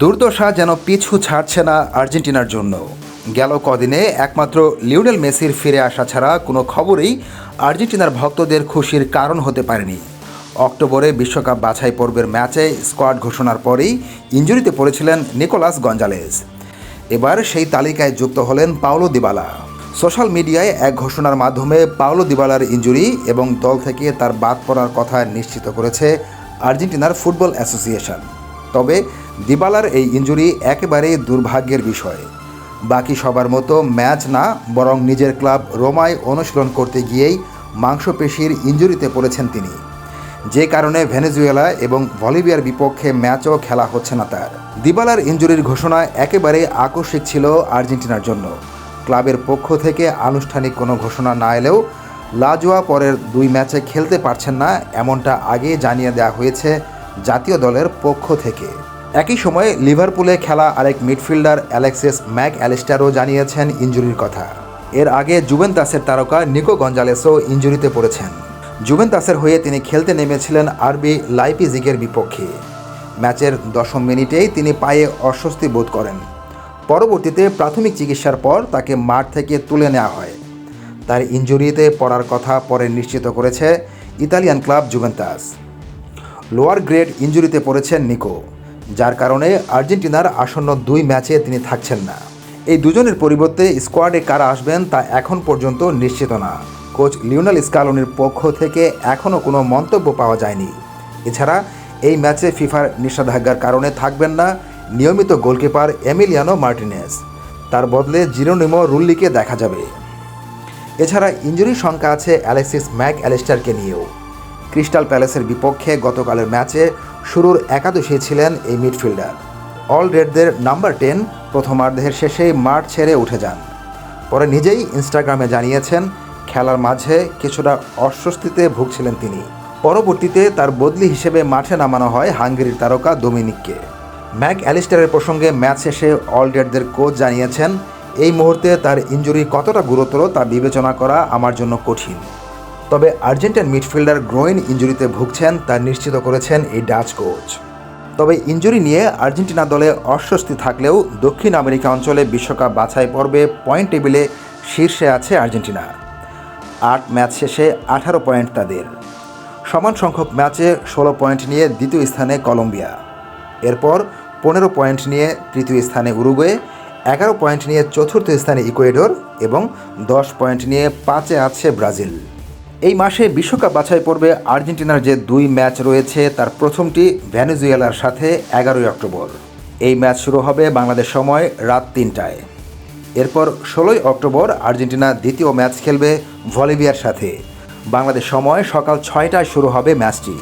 দুর্দশা যেন পিছু ছাড়ছে না আর্জেন্টিনার জন্য। গেল কদিনে একমাত্র লিওনেল মেসির ফিরে আসা ছাড়া কোনো খবরই আর্জেন্টিনার ভক্তদের খুশির কারণ হতে পারেনি। অক্টোবরে বিশ্বকাপ বাছাই পর্বের ম্যাচে স্কোয়াড ঘোষণার পরেই ইঞ্জুরিতে পড়েছিলেন নিকোলাস গঞ্জালেস। এবার সেই তালিকায় যুক্ত হলেন পাওলো দিবালা। সোশ্যাল মিডিয়ায় এক ঘোষণার মাধ্যমে পাওলো দিবালার ইঞ্জুরি এবং দল থেকে তার বাদ পড়ার কথা নিশ্চিত করেছে আর্জেন্টিনার ফুটবল অ্যাসোসিয়েশন। তবে দিবালার এই ইঞ্জুরি একেবারেই দুর্ভাগ্যের বিষয়। বাকি সবার মতো ম্যাচ না, বরং নিজের ক্লাব রোমায় অনুশীলন করতে গিয়েই মাংসপেশির ইঞ্জুরিতে পড়েছেন তিনি। যে কারণে ভেনেজুয়েলা এবং বলিভিয়ার বিপক্ষে ম্যাচও খেলা হচ্ছে না তার। দিবালার ইঞ্জুরির ঘোষণা একেবারে আকস্মিক ছিল আর্জেন্টিনার জন্য। ক্লাবের পক্ষ থেকে আনুষ্ঠানিক কোনো ঘোষণা না এলেও লাজোয়া পরের দুই ম্যাচে খেলতে পারছেন না, এমনটা আগে জানিয়ে দেওয়া হয়েছে জাতীয় দলের পক্ষ থেকে। একই সময়ে লিভারপুলে খেলা আরেক মিডফিল্ডার অ্যালেক্সিস ম্যাক অ্যালিস্টারও জানিয়েছেন ইঞ্জুরির কথা। এর আগে জুভেন্তাসের তারকা নিকো গঞ্জালেসও ইঞ্জুরিতে পড়েছেন। জুভেন্তাসের হয়ে তিনি খেলতে নেমেছিলেন আরবি লাইপিজিগের বিপক্ষে। ম্যাচের দশম মিনিটেই তিনি পায়ে অস্বস্তি বোধ করেন। পরবর্তীতে প্রাথমিক চিকিৎসার পর তাকে মাঠ থেকে তুলে নেওয়া হয়। তার ইঞ্জুরিতে পড়ার কথা পরে নিশ্চিত করেছে Italian club Juventus lower grade ইঞ্জুরিতে পড়েছেন নিকো, যার কারণে আর্জেন্টিনার আসন্ন দুই ম্যাচে তিনি থাকছেন না। এই দুজনের পরিবর্তে স্কোয়াডে কারা আসবেন তা এখন পর্যন্ত নিশ্চিত না। কোচ লিওনাল স্কালোনির পক্ষ থেকে এখনও কোনো মন্তব্য পাওয়া যায়নি। এছাড়া এই ম্যাচে ফিফার নিষেধাজ্ঞার কারণে থাকবেন না নিয়মিত গোলকিপার এমিলিয়ানো মার্টিনেস। তার বদলে জিরোনিমো রুল্লিকে দেখা যাবে। এছাড়া ইঞ্জুরির শঙ্কা আছে অ্যালেক্সিস ম্যাক অ্যালিস্টারকে নিয়েও। ক্রিস্টাল প্যালেসের বিপক্ষে গতকালের ম্যাচে শুরুর একাদশে ছিলেন এই মিডফিল্ডার। অল রেডদের নাম্বার টেন প্রথমার্ধের শেষেই মাঠ ছেড়ে উঠে যান। পরে নিজেই ইনস্টাগ্রামে জানিয়েছেন, খেলার মাঝে কিছুটা অস্বস্তিতে ভুগছিলেন তিনি। পরবর্তীতে তার বদলি হিসেবে মাঠে নামানো হয় হাঙ্গেরির তারকা ডোমিনিককে। ম্যাক অ্যালিস্টারের প্রসঙ্গে ম্যাচ শেষে অল রেডদের কোচ জানিয়েছেন, এই মুহূর্তে তার ইঞ্জুরি কতটা গুরুতর তা বিবেচনা করা আমার জন্য কঠিন। তবে আর্জেন্টাইন মিডফিল্ডার গ্রোইন ইঞ্জুরিতে ভুগছেন তা নিশ্চিত করেছেন এই ডাচ কোচ। তবে ইঞ্জুরি নিয়ে আর্জেন্টিনা দলে অস্বস্তি থাকলেও দক্ষিণ আমেরিকা অঞ্চলে বিশ্বকাপ বাছাই পর্বে পয়েন্ট টেবিলে শীর্ষে আছে আর্জেন্টিনা। আট ম্যাচ শেষে আঠারো পয়েন্ট তাদের। সমান সংখ্যক ম্যাচে ষোলো পয়েন্ট নিয়ে দ্বিতীয় স্থানে কলম্বিয়া। এরপর পনেরো পয়েন্ট নিয়ে তৃতীয় স্থানে উরুগুয়ে, এগারো পয়েন্ট নিয়ে চতুর্থ স্থানে ইকুয়েডর এবং দশ পয়েন্ট নিয়ে পাঁচে আছে ব্রাজিল। এই মাসে বিশ্বকাপ বাছাই পর্বে আর্জেন্টিনার যে দুই ম্যাচ রয়েছে, তার প্রথমটি ভেনেজুয়েলার সাথে এগারোই অক্টোবর। এই ম্যাচ শুরু হবে বাংলাদেশ সময় রাত তিনটায়। এরপর ষোলোই অক্টোবর আর্জেন্টিনা দ্বিতীয় ম্যাচ খেলবে ভলিভিয়ার সাথে। বাংলাদেশ সময় সকাল ছয়টায় শুরু হবে ম্যাচটি।